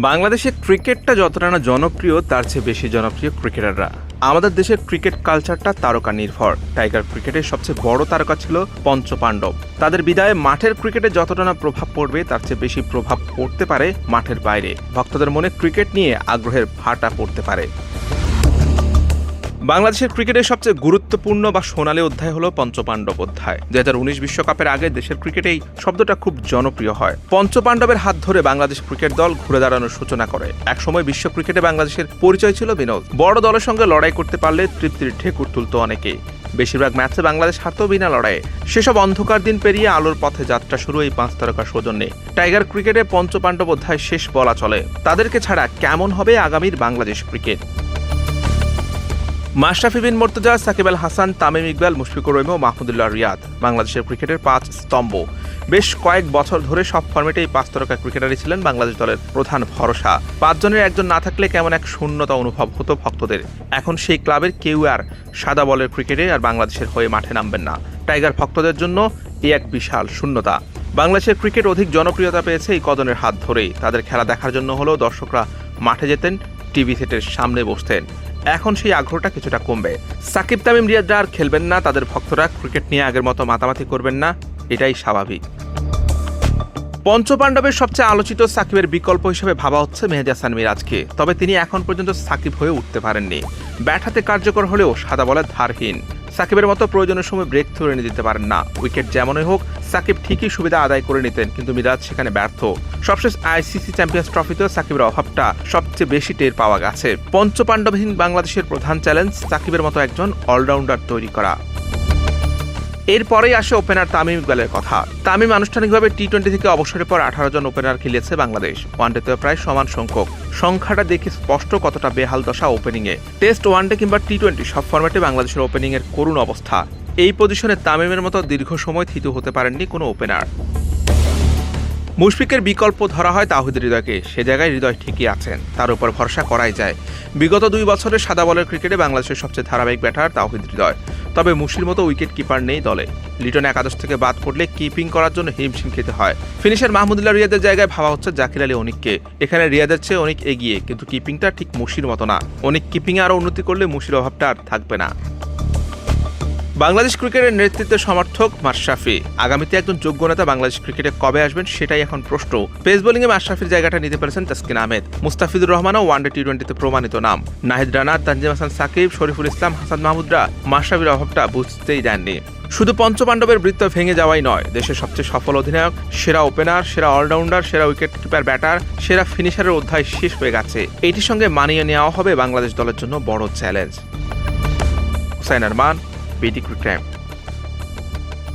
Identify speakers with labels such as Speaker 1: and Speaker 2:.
Speaker 1: বাংলাদেশে ক্রিকেটটা যতটা না জনপ্রিয়, তার চেয়ে বেশি জনপ্রিয় ক্রিকেটাররা। আমাদের দেশের ক্রিকেট কালচারটা তারকা নির্ভর। টাইগার ক্রিকেটের সবচেয়ে বড় তারকা ছিল পঞ্চপাণ্ডব তাদের বিদায়ে মাঠের ক্রিকেটে যতটা না প্রভাব পড়বে, তার চেয়ে বেশি প্রভাব পড়তে পারে মাঠের বাইরে। ভক্তদের মনে ক্রিকেট নিয়ে আগ্রহের ভাটা পড়তে পারে। বাংলাদেশের ক্রিকেটের সবচেয়ে গুরুত্বপূর্ণ বা সোনালী অধ্যায় হলো পঞ্চপাণ্ডব অধ্যায়। দু হাজার উনিশ বিশ্বকাপের আগে দেশের ক্রিকেটে এই শব্দটা খুব জনপ্রিয় হয়। পঞ্চপাণ্ডবের হাত ধরে বাংলাদেশ ক্রিকেট দল ঘুরে দাঁড়ানোর সূচনা করে। একসময় বিশ্ব ক্রিকেটে বাংলাদেশের পরিচয় ছিল বিনোদ। বড় দলের সঙ্গে লড়াই করতে পারলে তৃপ্তির ঠেকুর তুলত অনেকে। বেশিরভাগ ম্যাচে বাংলাদেশ হারতেও বিনা লড়াইয়ে। সেসব অন্ধকার দিন পেরিয়ে আলোর পথে যাত্রা শুরু এই পাঁচ তারকা সৌজন্যে। টাইগার ক্রিকেটে পঞ্চপাণ্ডব অধ্যায় শেষ বলা চলে। তাদেরকে ছাড়া কেমন হবে আগামীর বাংলাদেশ ক্রিকেট? মাশরাফি বিন মর্তজা, সাকিব আল হাসান, তামিম ইকবাল, মুশফিকুর রহিম ও মাহমুদুল্লাহ রিয়াদ বাংলাদেশের ক্রিকেটের পাঁচ স্তম্ভ। বেশ কয়েক বছর ধরে সব ফর্মেটে এই পাঁচ তারকা ক্রিকেটারই ছিলেন বাংলাদেশ দলের প্রধান ভরসা। পাঁচজনের একজন না থাকলে কেমন এক শূন্যতা অনুভব হতো ভক্তদের। এখন সেই ক্লাবের কেউ আর সাদা বলের ক্রিকেটে আর বাংলাদেশের হয়ে মাঠে নামবেন না। টাইগার ভক্তদের জন্য এ এক বিশাল শূন্যতা। বাংলাদেশের ক্রিকেট অধিক জনপ্রিয়তা পেয়েছে এই কদনের হাত ধরেই। তাদের খেলা দেখার জন্য হলেও দর্শকরা মাঠে যেতেন, টিভি সেটের সামনে বসতেন। এখন সেই আগ্রহটা কিছুটা কমবে। সাকিব, তামিম রিয়াদরা আর খেলবেন না, তাদের ভক্তরা ক্রিকেট নিয়ে আগের মতো মাতামাতি করবেন না, এটাই স্বাভাবিক। পঞ্চপাণ্ডবের সবচেয়ে আলোচিত সাকিবের বিকল্প হিসেবে ভাবা হচ্ছে মেহেদি হাসান মিরাজকে তবে তিনি এখন পর্যন্ত সাকিব হয়ে উঠতে পারেননি। ব্যাট হাতে কার্যকর হলেও সাদা বলে ধারহীন। সাকিবের মতো প্রয়োজনের সময় ব্রেক ধরে নিয়ে দিতে পারেন না। উইকেট যেমনই হোক, সাকিব ঠিকই সুবিধা আদায় করে নিতেন, কিন্তু মিরাজ সেখানে ব্যর্থ। সবশেষ আইসিসি চ্যাম্পিয়ন্স ট্রফিতেও সাকিবের অভাবটা সবচেয়ে বেশি টের পাওয়া গেছে। পঞ্চপাণ্ডবহীন বাংলাদেশের প্রধান চ্যালেঞ্জ সাকিবের মতো একজন অলরাউন্ডার তৈরি করা। এরপরেই আসে ওপেনার তামিম ইকবালের কথা। তামিম আনুষ্ঠানিকভাবে টি টোয়েন্টি থেকে অবসরের পর আঠারো জন ওপেনার খেলিয়েছে বাংলাদেশ। ওয়ানডেতে প্রায় সমান সংখ্যক। সংখ্যাটা দেখে স্পষ্ট কতটা বেহাল দশা ওপেনিংয়ে। টেস্ট ওয়ানডে কিংবা টি টোয়েন্টি সব ফরম্যাটে বাংলাদেশের ওপেনিংয়ের করুণ অবস্থা। এই পজিশনে তামিমের মতো দীর্ঘ সময় থিতু হতে পারেননি কোনো ওপেনার। মুশফিকের বিকল্প ধরা হয় তাহিদ হৃদয়কে। সে জায়গায় হৃদয় ঠিকই আছেন। তার উপর ভরসা করাই যায়। বিগত দুই বছরের সাদা বলের ক্রিকেটে বাংলাদেশের সবচেয়ে ধারাবাহিক ব্যাটার তাহিদ হৃদয়। তবে মুশির মতো উইকেট কিপার নেই দলে। লিটন একাদশ থেকে বাদ পড়লে কিপিং করার জন্য হিমশিম খেতে হয়। ফিনিশার মাহমুদুল্লাহ রিয়াদের জায়গায় ভাবা হচ্ছে জাকির আলী অনিককে। এখানে রিয়াদের চেয়ে অনেক এগিয়ে, কিন্তু কিপিংটা ঠিক মুশির মতো না। অনেক কিপিংয়ে আরও উন্নতি করলে মুশির অভাবটা আর থাকবে না। বাংলাদেশ ক্রিকেটের নেতৃত্বের সমর্থক মাশরাফি। আগামীতে একজন যোগ্য নেতা বাংলাদেশ ক্রিকেটে কবে আসবেন সেটাই এখন প্রশ্ন। পেস বোলিংয়ে মাশরাফির জায়গাটা নিতে পেরেছেন তাসকিন আহমেদ। মুস্তাফিজুর রহমানও ওয়ানডে টি টোয়েন্টিতে প্রমাণিত নাম। নাহিদ রানা, তানজিম হাসান সাকিব, শরীফুল ইসলাম, হাসান মাহমুদরা মাশরাফির অভাবটা বুঝতেই দেননি। শুধু পঞ্চপাণ্ডবের বৃত্ত ভেঙে যাওয়াই নয়, দেশের সবচেয়ে সফল অধিনায়ক, সেরা ওপেনার সেরা অলরাউন্ডার সেরা উইকেট কিপার ব্যাটার সেরা ফিনিশারের অধ্যায় শেষ হয়ে গেছে। এটির সঙ্গে মানিয়ে নেওয়া হবে বাংলাদেশ দলের জন্য বড় challenge Hussain Arman BD cricket